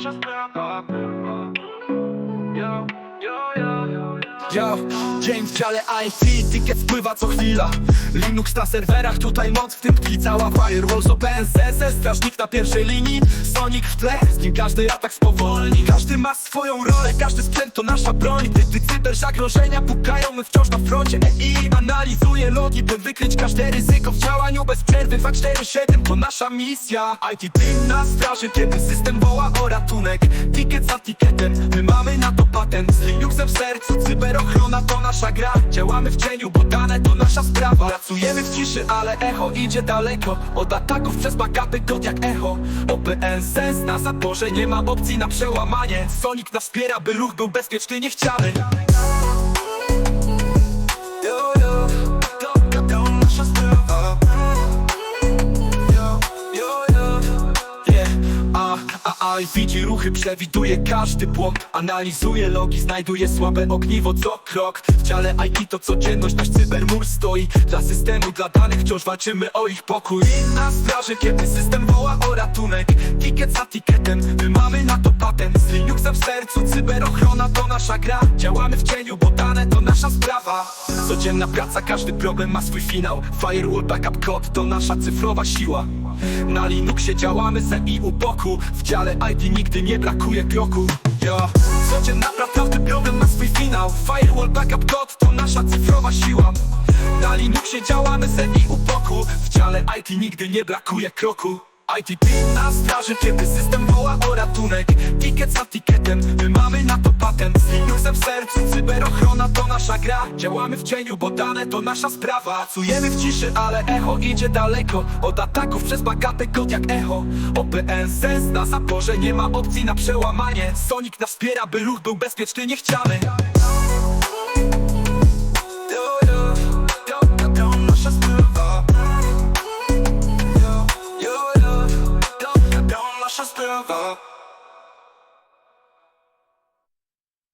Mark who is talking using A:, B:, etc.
A: Just than I yo, yo. Yo, dzień w dziale IT, ticket spływa co chwila. Linux na serwerach, tutaj moc, w tym tkwi cała firewall. Z OpenSS, strażnik na pierwszej linii. Sonic w tle, z nim każdy atak spowolni. Każdy ma swoją rolę, każdy sprzęt to nasza broń. Gdy cyber zagrożenia pukają, my wciąż na froncie. I analizuje logi, by wykryć każde ryzyko. W działaniu bez przerwy 247 to nasza misja. IT team na straży, kiedy system woła o ratunek. Ticket za ticketem, my mamy na to patent. Linuxem w sercu, cyberochrona to nasza gra. Działamy w cieniu, bo dane to nasza sprawa. Pracujemy w ciszy, ale echo idzie daleko. Od ataków przez backupy kod jak echo. OPNSS na zaporze, nie ma opcji na przełamanie. Sonic nas wspiera, by ruch był bezpieczny, niechciany A, a, a, widzi ruchy, przewiduje każdy błąd. Analizuje logi, znajduje słabe ogniwo co krok. W dziale IT to codzienność, nasz cybermur stoi. Dla systemu, dla danych wciąż walczymy o ich pokój. I na straży, kiedy system woła o ratunek. Ticket za ticketem, my mamy na to patent Linuxem w sercu, cyberochrona to nasza gra. Działamy w cieniu, bo dane to nasza sprawa. Codzienna praca, każdy problem ma swój finał. Firewall, backup code to nasza cyfrowa siła. Na Linuxie działamy ze i u boku. W dziale IT nigdy nie brakuje kroku. Yo. Codzienna każdy problem ma swój finał. Firewall, backup code to nasza cyfrowa siła. Na Linuxie działamy ze i u boku. W dziale IT nigdy nie brakuje kroku IT team na straży, kiedy system woła o ratunek. Ticket za ticketem, my mamy na to patent. Z Linuxem w sercu, cyberochrona to nasza gra. Działamy w cieniu, bo dane to nasza sprawa. Pracujemy w ciszy, ale echo idzie daleko. Od ataków przez backupy kod jak echo. OPNSS na zaporze, nie ma opcji na przełamanie. Sonic nas wspiera, by ruch był bezpieczny, niechciany Yo, yo,